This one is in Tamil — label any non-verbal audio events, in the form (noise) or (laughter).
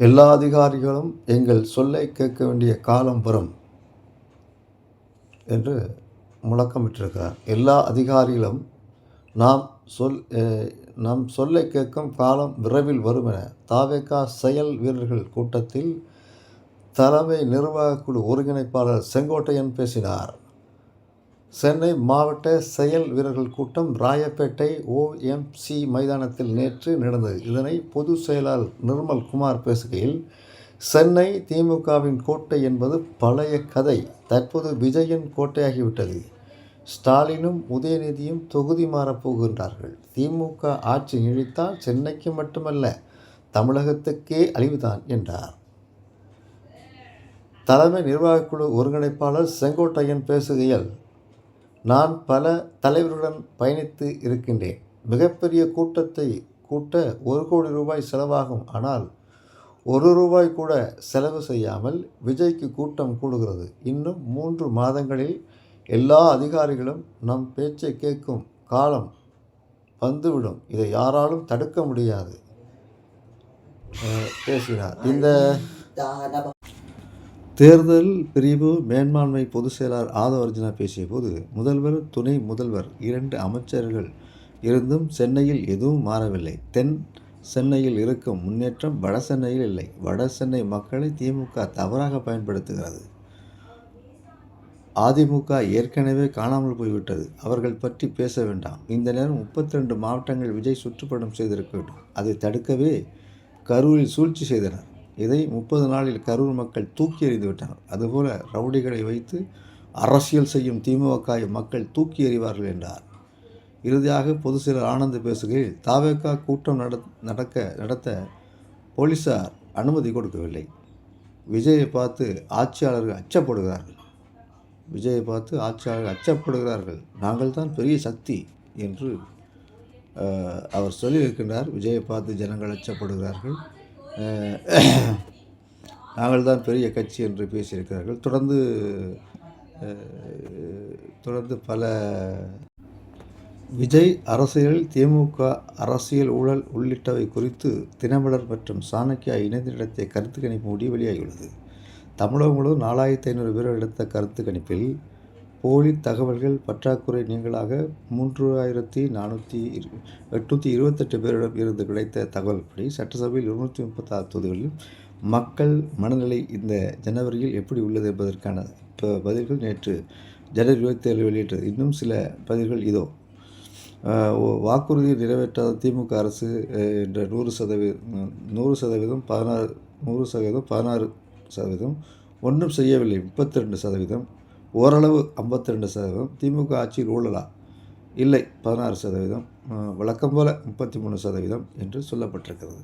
எல்லா அதிகாரிகளும் எங்கள் சொல்லை கேட்க வேண்டிய காலம் வரும் என்று முழக்கமிட்டிருக்கிறார். எல்லா அதிகாரிகளும் நாம் சொல் நம் சொல்லை கேட்கும் காலம் விரைவில் வரும் என தாவேகா செயல் வீரர்கள் கூட்டத்தில் தலைமை நிர்வாகக் குழு ஒருங்கிணைப்பாளர் செங்கோட்டையன் பேசினார். சென்னை மாவட்ட செயல் வீரர்கள் கூட்டம் ராயப்பேட்டை ஓஎம்சி மைதானத்தில் நேற்று நடந்தது. இதனை பொதுச் செயலாளர் நிர்மல் குமார் பேசுகையில் சென்னை திமுகவின் கோட்டை என்பது பழைய கதை. தற்போது விஜயின் கோட்டையாகிவிட்டது. ஸ்டாலினும் உதயநிதியும் தொகுதி மாறப் போகின்றார்கள். திமுக ஆட்சி நீடித்தால் சென்னைக்கு மட்டுமல்ல தமிழகத்துக்கே அழிவுதான் என்றார். தலைமை நிர்வாகக் குழு ஒருங்கிணைப்பாளர் செங்கோட்டையன் பேசுகையில் நான் பல தலைவருடன் பயணித்து இருக்கின்றேன். மிகப்பெரிய கூட்டத்தை கூட்ட ஒரு கோடி ரூபாய் செலவாகும். ஆனால் ஒரு ரூபாய் கூட செலவு செய்யாமல் விஜய்க்கு கூட்டம் கூடுகிறது. இன்னும் மூன்று மாதங்களில் எல்லா அதிகாரிகளும் நம் பேச்சை கேட்கும் காலம் வந்துவிடும். இதை யாராலும் தடுக்க முடியாது. பேசினார் இந்த தேர்தல் பிரிவு மேன்மாண்மை பொதுச் செயலாளர் ஆதவ அர்ஜுனா பேசிய போது முதல்வர் துணை முதல்வர் இரண்டு அமைச்சர்கள் இருந்தும் சென்னையில் எதுவும் மாறவில்லை. தென் சென்னையில் இருக்கும் முன்னேற்றம் வட சென்னையில் இல்லை. வட சென்னை மக்களை திமுக தவறாக பயன்படுத்துகிறது. அதிமுக ஏற்கனவே காணாமல் போய்விட்டது. அவர்கள் பற்றி பேச வேண்டாம். இந்த நேரம் முப்பத்தி ரெண்டு மாவட்டங்கள் விஜய் சுற்றுப்படம் செய்திருக்க வேண்டும். அதை தடுக்கவே கரூரில் சூழ்ச்சி செய்தனர். இதை முப்பது நாளில் கரூர் மக்கள் தூக்கி எறிந்து விட்டனர். அதுபோல ரவுடிகளை வைத்து அரசியல் செய்யும் திமுக மக்கள் தூக்கி எறிவார்கள் என்றார். இறுதியாக பொது செயலர் ஆனந்த் பேசுகையில் தாவேக்கா கூட்டம் நட நடக்க நடத்த போலீசார் அனுமதி கொடுக்கவில்லை. விஜயை பார்த்து ஆட்சியாளர்கள் அச்சப்படுகிறார்கள். விஜயை பார்த்து ஆட்சியாளர்கள் அச்சப்படுகிறார்கள். நாங்கள் தான் பெரிய சக்தி என்று அவர் சொல்லியிருக்கின்றார். விஜயை பார்த்து ஜனங்கள் அச்சப்படுகிறார்கள். (coughs) நாங்கள் தான் பெரிய கட்சி என்று பேசியிருக்கிறார்கள். தொடர்ந்து தொடர்ந்து பல விஜய் அரசியல் திமுக அரசியல் ஊழல் உள்ளிட்டவை குறித்து தினமலர் மற்றும் சாணக்கியா இணைந்து நடத்திய கருத்து கணிப்பு முடிவு வெளியாகியுள்ளது. தமிழகம் முழுவதும் நாலாயிரத்தி ஐநூறு பேர் எடுத்த கருத்து கணிப்பில் போலி தகவல்கள் பற்றாக்குறை நீங்களாக மூன்றாயிரத்தி நானூற்றி எட்நூற்றி இருபத்தெட்டு பேரிடம் இருந்து கிடைத்த தகவல்படி சட்டசபையில் இருநூற்றி முப்பத்தாறு தொகுதிகளில் மக்கள் மனநிலை இந்த ஜனவரியில் எப்படி உள்ளது என்பதற்கான இப்போ பதில்கள் நேற்று ஜனவரி இருபத்தேழு வெளியிட்டது. இன்னும் சில பதில்கள் இதோ. வாக்குறுதியை நிறைவேற்றாத திமுக அரசு என்ற நூறு சதவீதம் நூறு சதவீதம் பதினாறு நூறு சதவீதம் பதினாறு சதவீதம் ஒன்றும் செய்யவில்லை. முப்பத்தி ரெண்டு சதவீதம் ஓரளவு ஐம்பத்தி ரெண்டு சதவீதம். திமுக ஆட்சியில் ஊழலா? இல்லை பதினாறு சதவீதம். வழக்கம் போல முப்பத்தி மூணு சதவீதம் என்று சொல்லப்பட்டிருக்கிறது.